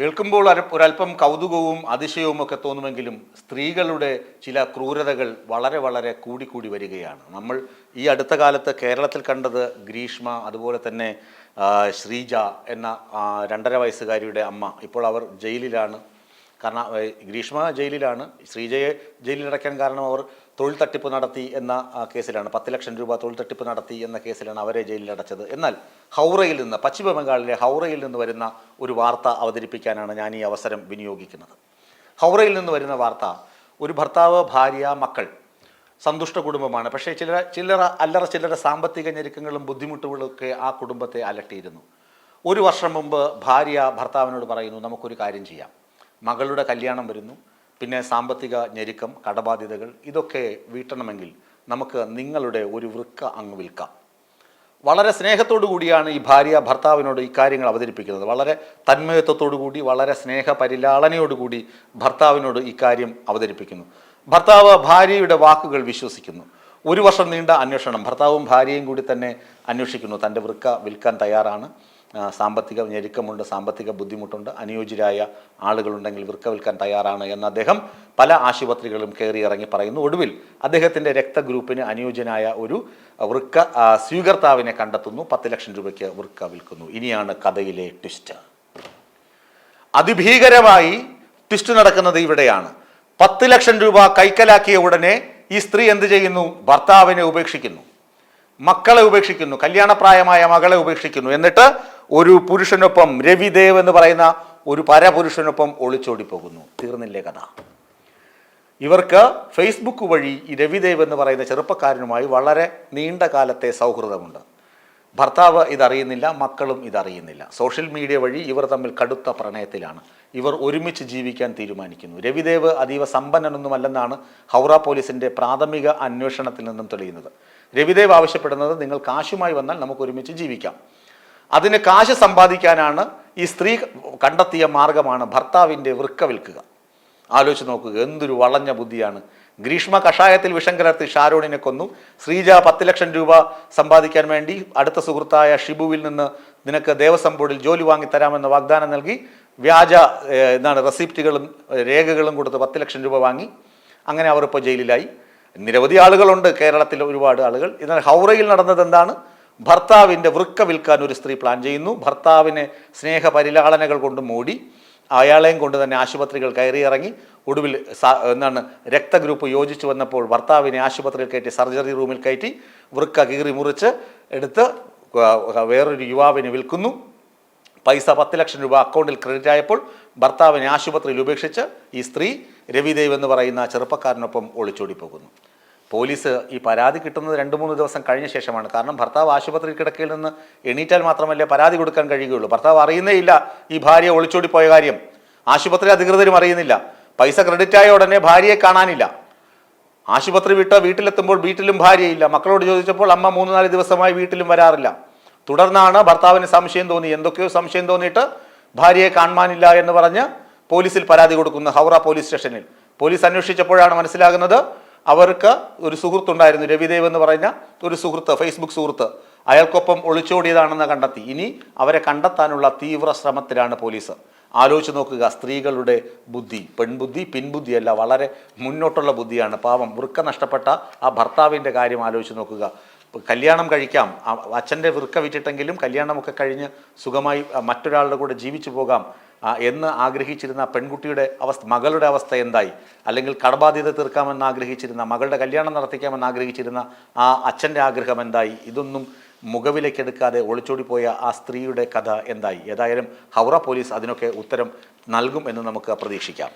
കേൾക്കുമ്പോൾ ഒരല്പം കൗതുകവും അതിശയവും ഒക്കെ തോന്നുമെങ്കിലും സ്ത്രീകളുടെ ചില ക്രൂരതകൾ വളരെ വളരെ കൂടിക്കൂടി വരികയാണ്. നമ്മൾ ഈ അടുത്ത കാലത്ത് കേരളത്തിൽ കണ്ടത് ഗ്രീഷ്മ അതുപോലെ തന്നെ ശ്രീജ എന്ന രണ്ടര വയസ്സുകാരിയുടെ അമ്മ. ഇപ്പോൾ അവർ ജയിലിലാണ്. കാരണം ഗ്രീഷ്മ ജയിലിലാണ് ശ്രീജയെ ജയിലിലടയ്ക്കാൻ കാരണം അവർ തൊഴിൽ തട്ടിപ്പ് നടത്തി എന്ന കേസിലാണ്. പത്ത് ലക്ഷം രൂപ തൊഴിൽ തട്ടിപ്പ് നടത്തി എന്ന കേസിലാണ് അവരെ ജയിലിലടച്ചത് എന്നാൽ ഹൗറയിൽ നിന്ന് പശ്ചിമ ബംഗാളിലെ ഹൗറയിൽ നിന്ന് വരുന്ന ഒരു വാർത്ത അവതരിപ്പിക്കാനാണ് ഞാൻ ഈ അവസരം വിനിയോഗിക്കുന്നത്. ഹൗറയിൽ നിന്ന് വരുന്ന വാർത്ത ഒരു ഭർത്താവ് ഭാര്യ മക്കൾ സന്തുഷ്ട കുടുംബമാണ്. പക്ഷേ ചില ചില്ലറ അല്ലറ ചില്ലറ സാമ്പത്തിക ഞെരുക്കങ്ങളും ബുദ്ധിമുട്ടുകളൊക്കെ ആ കുടുംബത്തെ അലട്ടിയിരുന്നു. ഒരു വർഷം മുമ്പ് ഭാര്യ ഭർത്താവിനോട് പറയുന്നു നമുക്കൊരു കാര്യം ചെയ്യാം. മകളുടെ കല്യാണം വരുന്നു. പിന്നെ സാമ്പത്തിക ഞെരുക്കം കടബാധ്യതകൾ ഇതൊക്കെ വീട്ടണമെങ്കിൽ നമുക്ക് നിങ്ങളുടെ ഒരു വൃക്ക അങ്ങ് വിൽക്കാം. വളരെ സ്നേഹത്തോടു കൂടിയാണ് ഈ ഭാര്യ ഭർത്താവിനോട് ഇക്കാര്യങ്ങൾ അവതരിപ്പിക്കുന്നത്. വളരെ തന്മയത്വത്തോടു കൂടി വളരെ സ്നേഹ പരിലാളനയോടുകൂടി ഭർത്താവിനോട് ഇക്കാര്യം അവതരിപ്പിക്കുന്നു. ഭർത്താവ് ഭാര്യയുടെ വാക്കുകൾ വിശ്വസിക്കുന്നു. ഒരു വർഷം നീണ്ട അന്വേഷണം. ഭർത്താവും ഭാര്യയും കൂടി തന്നെ അന്വേഷിക്കുന്നു. തന്റെ വൃക്ക വിൽക്കാൻ തയ്യാറാണ്. സാമ്പത്തിക ഞെരുക്കമുണ്ട് സാമ്പത്തിക ബുദ്ധിമുട്ടുണ്ട് അനുയോജ്യരായ ആളുകളുണ്ടെങ്കിൽ വിൽക്കാൻ തയ്യാറാണ് എന്ന് അദ്ദേഹം പല ആശുപത്രികളും കയറി ഇറങ്ങി പറയുന്നു. ഒടുവിൽ അദ്ദേഹത്തിന്റെ രക്തഗ്രൂപ്പിന് അനുയോജ്യനായ ഒരു വൃക്ക സ്വീകർത്താവിനെ കണ്ടെത്തുന്നു. പത്ത് ലക്ഷം രൂപയ്ക്ക് വൃക്ക വിൽക്കുന്നു. ഇനിയാണ് കഥയിലെ ട്വിസ്റ്റ്. അതിഭീകരമായി ട്വിസ്റ്റ് നടക്കുന്നത് ഇവിടെയാണ്. പത്ത് ലക്ഷം രൂപ കൈക്കലാക്കിയ ഉടനെ ഈ സ്ത്രീ എന്ത് ചെയ്യുന്നു? ഭർത്താവിനെ ഉപേക്ഷിക്കുന്നു. മക്കളെ ഉപേക്ഷിക്കുന്നു. കല്യാണപ്രായമായ മകളെ ഉപേക്ഷിക്കുന്നു. എന്നിട്ട് ഒരു പുരുഷനൊപ്പം രവിദേവ് എന്ന് പറയുന്ന ഒരു പരപുരുഷനൊപ്പം ഒളിച്ചോടി പോകുന്നു തീർന്നില്ലേ കഥ. ഇവർക്ക് ഫേസ്ബുക്ക് വഴി ഈ രവിദേവ് എന്ന് പറയുന്ന ചെറുപ്പക്കാരനുമായി വളരെ നീണ്ട കാലത്തെ സൗഹൃദമുണ്ട്. ഭർത്താവ് ഇതറിയുന്നില്ല മക്കളും ഇതറിയുന്നില്ല. സോഷ്യൽ മീഡിയ വഴി ഇവർ തമ്മിൽ കടുത്ത പ്രണയത്തിലാണ്. ഇവർ ഒരുമിച്ച് ജീവിക്കാൻ തീരുമാനിക്കുന്നു. രവിദേവ് അതീവ സമ്പന്നനൊന്നുമല്ലെന്നാണ് ഹൗറ പോലീസിന്റെ പ്രാഥമിക അന്വേഷണത്തിൽ നിന്നും തെളിയുന്നത്. രവിദേവ് ആവശ്യപ്പെടുന്നത് നിങ്ങൾ കാശുമായി വന്നാൽ നമുക്ക് ഒരുമിച്ച് ജീവിക്കാം. അതിന് കാശ് സമ്പാദിക്കാനാണ് ഈ സ്ത്രീ കണ്ടെത്തിയ മാർഗമാണ് ഭർത്താവിന്റെ വൃക്ക വിൽക്കുക. ആലോചിച്ച് നോക്കുക എന്തൊരു വളഞ്ഞ ബുദ്ധിയാണ്. ഗ്രീഷ്മ കഷായത്തിൽ വിഷം കലർത്തി ഷാരോണിനെ കൊന്നു. ശ്രീജ പത്ത് ലക്ഷം രൂപ സമ്പാദിക്കാൻ വേണ്ടി അടുത്ത സുഹൃത്തായ ഷിബുവിൽ നിന്ന് നിനക്ക് ദേവസ്വം ബോർഡിൽ ജോലി വാങ്ങിത്തരാമെന്ന് വാഗ്ദാനം നൽകി. വ്യാജ എന്താണ് റെസിപ്റ്റുകളും രേഖകളും കൊടുത്ത് പത്ത് ലക്ഷം രൂപ വാങ്ങി. അങ്ങനെ അവർ ഇപ്പോൾ ജയിലിലായി. നിരവധി ആളുകളുണ്ട് കേരളത്തിൽ ഒരുപാട് ആളുകൾ. എന്നാൽ ഹൗറയിൽ നടന്നത് എന്താണ്? ഭർത്താവിന്റെ വൃക്ക വിൽക്കാൻ ഒരു സ്ത്രീ പ്ലാൻ ചെയ്യുന്നു. ഭർത്താവിനെ സ്നേഹ പരിലാളനകൾ കൊണ്ട് മൂടി അയാളെയും കൊണ്ട് തന്നെ ആശുപത്രികൾ കയറി ഇറങ്ങി ഒടുവിൽ എന്താണ് രക്തഗ്രൂപ്പ് യോജിച്ചു വന്നപ്പോൾ ഭർത്താവിനെ ആശുപത്രിയിൽ കയറ്റി സർജറി റൂമിൽ കയറ്റി വൃക്ക കീറി മുറിച്ച് എടുത്ത് വേറൊരു യുവാവിന് വിൽക്കുന്നു. പൈസ പത്ത് ലക്ഷം രൂപ അക്കൗണ്ടിൽ ക്രെഡിറ്റ് ആയപ്പോൾ ഭർത്താവിനെ ആശുപത്രിയിൽ ഉപേക്ഷിച്ച് ഈ സ്ത്രീ രവിദേവ് എന്ന് പറയുന്ന ചെറുപ്പക്കാരനൊപ്പം ഒളിച്ചോടി പോകുന്നു പോലീസ് ഈ പരാതി കിട്ടുന്നത് രണ്ട് മൂന്ന് ദിവസം കഴിഞ്ഞ ശേഷമാണ്. കാരണം ഭർത്താവ് ആശുപത്രി കിടക്കയിൽ നിന്ന് എണീറ്റാൽ മാത്രമല്ലേ പരാതി കൊടുക്കാൻ കഴിയുകയുള്ളൂ. ഭർത്താവ് അറിയുന്നേ ഇല്ല ഈ ഭാര്യ ഒളിച്ചോടി പോയ കാര്യം. ആശുപത്രി അധികൃതരും അറിയുന്നില്ല. പൈസ ക്രെഡിറ്റ് ആയ ഉടനെ ഭാര്യയെ കാണാനില്ല. ആശുപത്രി വിട്ടോ വീട്ടിലെത്തുമ്പോൾ വീട്ടിലും ഭാര്യയില്ല. മക്കളോട് ചോദിച്ചപ്പോൾ അമ്മ മൂന്ന് നാല് ദിവസമായി വീട്ടിലും വരാറില്ല. തുടർന്നാണ് ഭർത്താവിന് സംശയം തോന്നി. എന്തൊക്കെയോ സംശയം തോന്നിയിട്ട് ഭാര്യയെ കാണാനില്ല എന്ന് പറഞ്ഞ് പോലീസിൽ പരാതി കൊടുക്കുന്നു ഹൗറ പോലീസ് സ്റ്റേഷനിൽ. പോലീസ് അന്വേഷിച്ചപ്പോഴാണ് മനസ്സിലാകുന്നത് അവർക്ക് ഒരു സുഹൃത്തുണ്ടായിരുന്നു രവിദേവ് എന്ന് പറഞ്ഞ ഒരു സുഹൃത്ത് ഫേസ്ബുക്ക് സുഹൃത്ത്. അയാൾക്കൊപ്പം ഒളിച്ചോടിയതാണെന്ന് കണ്ടെത്തി. ഇനി അവരെ കണ്ടെത്താനുള്ള തീവ്ര ശ്രമത്തിലാണ് പോലീസ്. ആലോചിച്ച് നോക്കുക സ്ത്രീകളുടെ ബുദ്ധി പെൺബുദ്ധി പിൻബുദ്ധിയല്ല വളരെ മുന്നോട്ടുള്ള ബുദ്ധിയാണ്. പാവം വൃക്ക നഷ്ടപ്പെട്ട ആ ഭർത്താവിന്റെ കാര്യം ആലോചിച്ച് നോക്കുക. കല്യാണം കഴിക്കാം. അച്ഛന്റെ വൃക്ക വിറ്റിട്ടെങ്കിലും കല്യാണമൊക്കെ കഴിഞ്ഞ് സുഖമായി മറ്റൊരാളുടെ കൂടെ ജീവിച്ചു പോകാം എന്ന് ആഗ്രഹിച്ചിരുന്ന പെൺകുട്ടിയുടെ അവസ്ഥ മകളുടെ അവസ്ഥ എന്തായി? അല്ലെങ്കിൽ കടബാധ്യത തീർക്കാമെന്ന് ആഗ്രഹിച്ചിരുന്ന മകളുടെ കല്യാണം നടത്തിക്കാമെന്ന് ആഗ്രഹിച്ചിരുന്ന ആ അച്ഛന്റെ ആഗ്രഹം എന്തായി? ഇതൊന്നും മുഖവിലേക്കെടുക്കാതെ ഒളിച്ചോടിപ്പോയ ആ സ്ത്രീയുടെ കഥ എന്തായി? ഏതായാലും ഹൗറ പോലീസ് അതിനൊക്കെ ഉത്തരം നൽകും എന്ന് നമുക്ക് പ്രതീക്ഷിക്കാം.